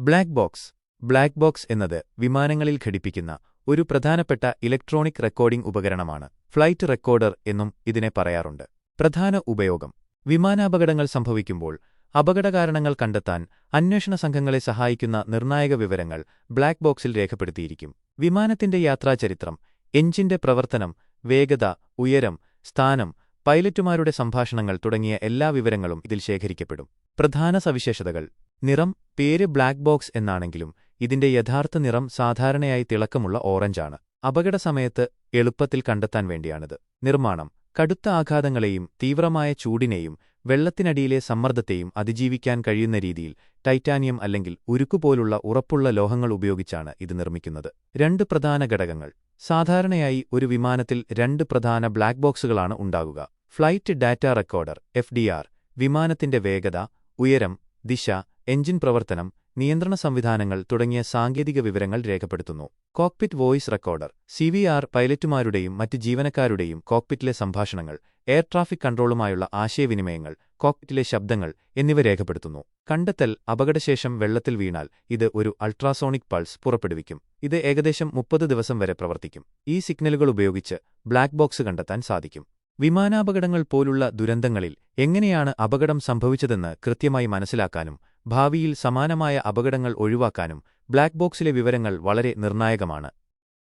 Black box. Black box എന്നത് വിമാനങ്ങളിൽ ഘടിപ്പിക്കുന്ന ഒരു പ്രധാനപ്പെട്ട ഇലക്ട്രോണിക് റെക്കോർഡിംഗ് ഉപകരണമാണ്. ഫ്ലൈറ്റ് റെക്കോർഡർ എന്നും ഇതിനെ പറയാറുണ്ട്. പ്രധാന ഉപയോഗം. വിമാനാപകടങ്ങൾ സംഭവിക്കുമ്പോൾ അപകടകാരണങ്ങൾ കണ്ടെത്താൻ അന്വേഷണ സംഘങ്ങളെ സഹായിക്കുന്ന നിർണായക വിവരങ്ങൾ ബ്ലാക്ക് ബോക്സിൽ രേഖപ്പെടുത്തിയിരിക്കും. വിമാനത്തിന്റെ യാത്രാചരിത്രം എഞ്ചിന്റെ പ്രവർത്തനം വേഗത ഉയരം സ്ഥാനം പൈലറ്റുമാരുടെ സംഭാഷണങ്ങൾ തുടങ്ങിയ എല്ലാ വിവരങ്ങളും ഇതിൽ ശേഖരിക്കപ്പെടും. പ്രധാന സവിശേഷതകൾ. നിറം പേര് ബ്ലാക്ക് ബോക്സ് എന്നാണെങ്കിലും ഇതിന്റെ യഥാർത്ഥ നിറം സാധാരണയായി തിളക്കമുള്ള ഓറഞ്ചാണ്. അപകടസമയത്ത് എളുപ്പത്തിൽ കണ്ടെത്താൻ വേണ്ടിയാണിത്. നിർമ്മാണം. കടുത്ത ആഘാതങ്ങളെയും തീവ്രമായ ചൂടിനെയും വെള്ളത്തിനടിയിലെ സമ്മർദ്ദത്തെയും അതിജീവിക്കാൻ കഴിയുന്ന രീതിയിൽ ടൈറ്റാനിയം അല്ലെങ്കിൽ ഉരുക്കുപോലുള്ള ഉറപ്പുള്ള ലോഹങ്ങൾ ഉപയോഗിച്ചാണ് ഇത് നിർമ്മിക്കുന്നത്. രണ്ട് പ്രധാന ഘടകങ്ങൾ. സാധാരണയായി ഒരു വിമാനത്തിൽ രണ്ട് പ്രധാന ബ്ലാക്ക് ബോക്സുകളാണ് ഉണ്ടാകുക ഫ്ലൈറ്റ് ഡാറ്റ റെക്കോർഡർ എഫ് വിമാനത്തിന്റെ വേഗത ഉയരം ദിശ എഞ്ചിൻ പ്രവർത്തനം നിയന്ത്രണ സംവിധാനങ്ങൾ തുടങ്ങിയ സാങ്കേതിക വിവരങ്ങൾ രേഖപ്പെടുത്തുന്നു. Cockpit voice recorder C V R പൈലറ്റുമാരുടെയും മറ്റ് ജീവനക്കാരുടെയും കോക്പിറ്റിലെ സംഭാഷണങ്ങൾ എയർ ട്രാഫിക് കൺട്രോളുമായുള്ള ആശയവിനിമയങ്ങൾ കോക്പിറ്റിലെ ശബ്ദങ്ങൾ എന്നിവ രേഖപ്പെടുത്തുന്നു. കണ്ടെത്തൽ അപകടശേഷം വെള്ളത്തിൽ വീണാൽ ഇത് ഒരു അൾട്രാസോണിക് പൾസ് പുറപ്പെടുവിക്കും. ഇത് ഏകദേശം മുപ്പത് ദിവസം വരെ പ്രവർത്തിക്കും. ഈ സിഗ്നലുകൾ ഉപയോഗിച്ച് ബ്ലാക്ക് ബോക്സ് കണ്ടെത്താൻ സാധിക്കും. വിമാനാപകടങ്ങൾ പോലുള്ള ദുരന്തങ്ങളിൽ എങ്ങനെയാണ് അപകടം സംഭവിച്ചതെന്ന് കൃത്യമായി മനസ്സിലാക്കാനും ഭാവിയിൽ സമാനമായ അപകടങ്ങൾ ഒഴിവാക്കാനും ബ്ലാക്ക് ബോക്സിലെ വിവരങ്ങൾ വളരെ നിർണായകമാണ്.